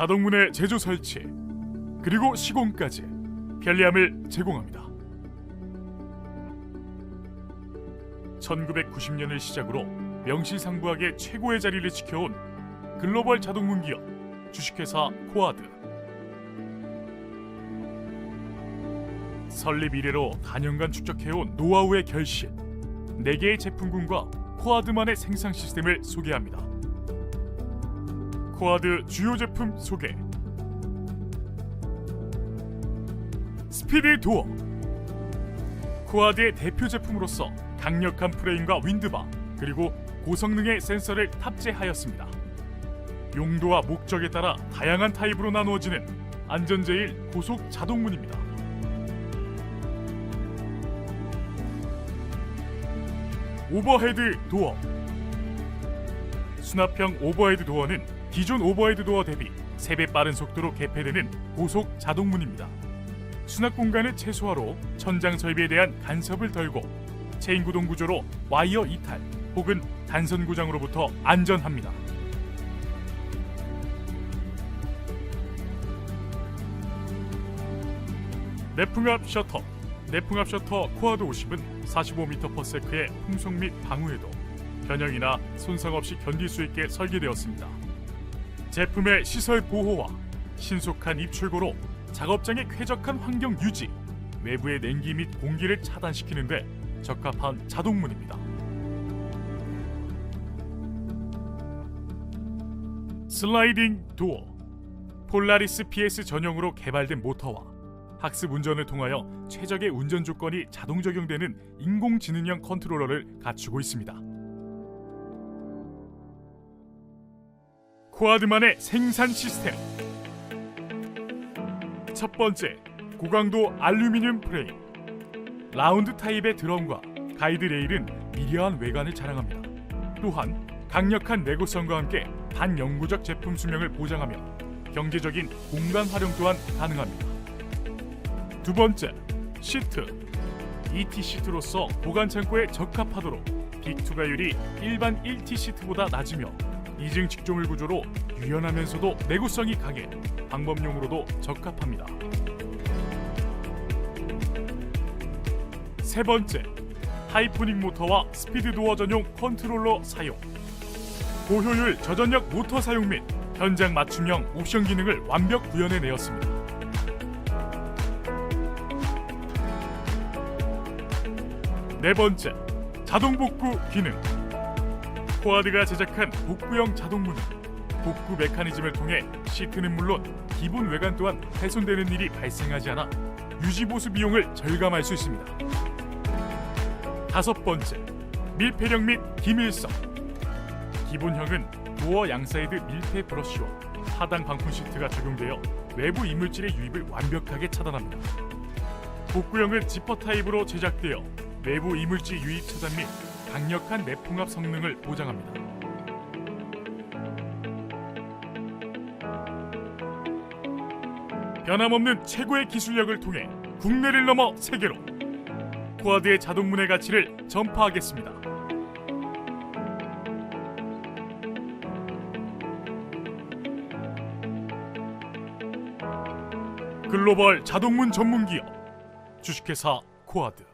자동문의 제조 설치 그리고 시공까지 편리함을 제공합니다. 1990년을 시작으로 명실상부하게 최고의 자리를 지켜온 글로벌 자동문 기업 주식회사 코아드 설립 이래로 단연간 축적해온 노하우의 결실 4개의 제품군과 코아드만의 생산 시스템을 소개합니다. 코아드 주요 제품 소개 스피드 도어 코아드의 대표 제품으로서 강력한 프레임과 윈드바 그리고 고성능의 센서를 탑재하였습니다. 용도와 목적에 따라 다양한 타입으로 나누어지는 안전제일 고속 자동문입니다. 오버헤드 도어 수납형 오버헤드 도어는 기존 오버헤드 도어 대비 3배 빠른 속도로 개폐되는 고속 자동문입니다. 수납 공간을 최소화로 천장 설비에 대한 간섭을 덜고 체인 구동 구조로 와이어 이탈 혹은 단선 고장으로부터 안전합니다. 내풍압 셔터 내풍압 셔터 코아드 50은 45m/s의 풍속 및 방우에도 변형이나 손상 없이 견딜 수 있게 설계되었습니다. 제품의 시설 보호와 신속한 입출고로 작업장의 쾌적한 환경 유지, 외부의 냉기 및 공기를 차단시키는데 적합한 자동문입니다. 슬라이딩 도어 폴라리스 PS 전용으로 개발된 모터와 학습 운전을 통하여 최적의 운전 조건이 자동 적용되는 인공지능형 컨트롤러를 갖추고 있습니다. 코아드만의 생산 시스템 첫 번째, 고강도 알루미늄 프레임 라운드 타입의 드럼과 가이드 레일은 미려한 외관을 자랑합니다. 또한 강력한 내구성과 함께 반영구적 제품 수명을 보장하며 경제적인 공간 활용 또한 가능합니다. 두 번째, 시트. ET 시트로서 보관 창고에 적합하도록 빅투가율이 일반 1T 시트보다 낮으며 이중 직조물 구조로 유연하면서도 내구성이 강해 방범용으로도 적합합니다. 세 번째, 하이포닉 모터와 스피드 도어 전용 컨트롤러 사용. 고효율 저전력 모터 사용 및 현장 맞춤형 옵션 기능을 완벽 구현해 내었습니다. 네 번째, 자동 복구 기능. 코아드가 제작한 복구형 자동문은 복구 메커니즘을 통해 시트는 물론 기본 외관 또한 훼손되는 일이 발생하지 않아 유지 보수 비용을 절감할 수 있습니다. 다섯 번째, 밀폐력 및 기밀성. 기본형은 도어 양사이드 밀폐 브러쉬와 하단 방풍 시트가 적용되어 외부 이물질의 유입을 완벽하게 차단합니다. 복구형은 지퍼 타입으로 제작되어 외부 이물질 유입 차단 및 강력한 내풍압 성능을 보장합니다. 변함없는 최고의 기술력을 통해 국내를 넘어 세계로 코아드의 자동문의 가치를 전파하겠습니다. 글로벌 자동문 전문 기업 주식회사 코아드